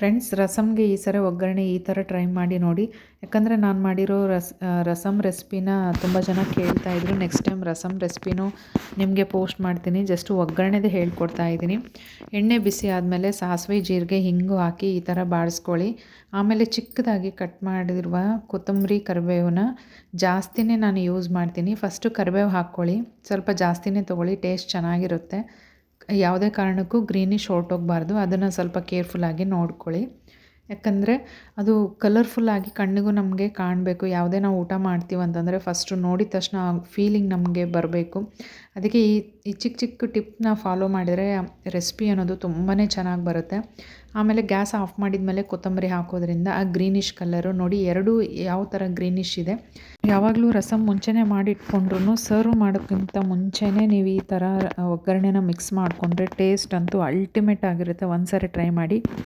Friends, ರಸಮ್ಗೆ ಈ ಸರಿ ಒಗ್ಗರಣೆ ಈ ಥರ ಟ್ರೈ ಮಾಡಿ ನೋಡಿ. ಯಾಕಂದರೆ ನಾನು ಮಾಡಿರೋ ರಸ್ ರಸಮ್ ರೆಸಿಪಿನ ತುಂಬ ಜನ ಕೇಳ್ತಾ ಇದ್ರು. ನೆಕ್ಸ್ಟ್ ಟೈಮ್ ರಸಮ್ ರೆಸಿಪಿನೂ ನಿಮಗೆ ಪೋಸ್ಟ್ ಮಾಡ್ತೀನಿ. ಜಸ್ಟ್ ಒಗ್ಗರಣೆದೇ ಹೇಳ್ಕೊಡ್ತಾ ಇದ್ದೀನಿ. ಎಣ್ಣೆ ಬಿಸಿ ಆದಮೇಲೆ ಸಾಸಿವೆ, ಜೀರಿಗೆ, ಹಿಂಗು ಹಾಕಿ ಈ ಥರ ಬಾಡಿಸ್ಕೊಳ್ಳಿ ಆಮೇಲೆ ಚಿಕ್ಕದಾಗಿ ಕಟ್ ಮಾಡಿರುವ ಕೊತ್ತಂಬರಿ ಕರಿಬೇವನ್ನ ಜಾಸ್ತಿನೇ ನಾನು ಯೂಸ್ ಮಾಡ್ತೀನಿ. ಫಸ್ಟು ಕರಿಬೇವು ಹಾಕ್ಕೊಳ್ಳಿ. ಸ್ವಲ್ಪ ಜಾಸ್ತಿನೇ ತೊಗೊಳ್ಳಿ ಟೇಸ್ಟ್ ಚೆನ್ನಾಗಿರುತ್ತೆ. ಯಾವುದೇ ಕಾರಣಕ್ಕೂ ಗ್ರೀನಿಶ್ ಹೊರ್ಟೋಗಬಾರ್ದು. ಅದನ್ನು ಸ್ವಲ್ಪ ಕೇರ್ಫುಲ್ಲಾಗಿ ನೋಡ್ಕೊಳ್ಳಿ. ಯಾಕಂದರೆ ಅದು ಕಲರ್ಫುಲ್ಲಾಗಿ ಕಣ್ಣಿಗೂ ನಮಗೆ ಕಾಣಬೇಕು. ಯಾವುದೇ ನಾವು ಊಟ ಮಾಡ್ತೀವಿ ಅಂತಂದರೆ ಫಸ್ಟು ನೋಡಿದ ತಕ್ಷಣ ಫೀಲಿಂಗ್ ನಮಗೆ ಬರಬೇಕು. ಅದಕ್ಕೆ ಈ ಈ ಚಿಕ್ಕ ಚಿಕ್ಕ ಟಿಪ್ನ ಫಾಲೋ ಮಾಡಿದರೆ ರೆಸಿಪಿ ಅನ್ನೋದು ತುಂಬಾ ಚೆನ್ನಾಗಿ ಬರುತ್ತೆ. ಆಮೇಲೆ ಗ್ಯಾಸ್ ಆಫ್ ಮಾಡಿದ ಮೇಲೆ ಕೊತ್ತಂಬರಿ ಹಾಕೋದ್ರಿಂದ ಆ ಗ್ರೀನಿಶ್ ಕಲರು ನೋಡಿ ಎರಡೂ ಯಾವ ಥರ ಗ್ರೀನಿಶ್ ಇದೆ. ಯಾವಾಗಲೂ ರಸಂ ಮುಂಚೆನೇ ಮಾಡಿಟ್ಕೊಂಡ್ರು ಸರ್ವ್ ಮಾಡೋಕ್ಕಿಂತ ಮುಂಚೆನೇ ನೀವು ಈ ಥರ ಒಗ್ಗರಣೆನ ಮಿಕ್ಸ್ ಮಾಡಿಕೊಂಡ್ರೆ ಟೇಸ್ಟ್ ಅಂತೂ ಅಲ್ಟಿಮೇಟ್ ಆಗಿರುತ್ತೆ. ಒಂದು ಸಾರಿ ಟ್ರೈ ಮಾಡಿ.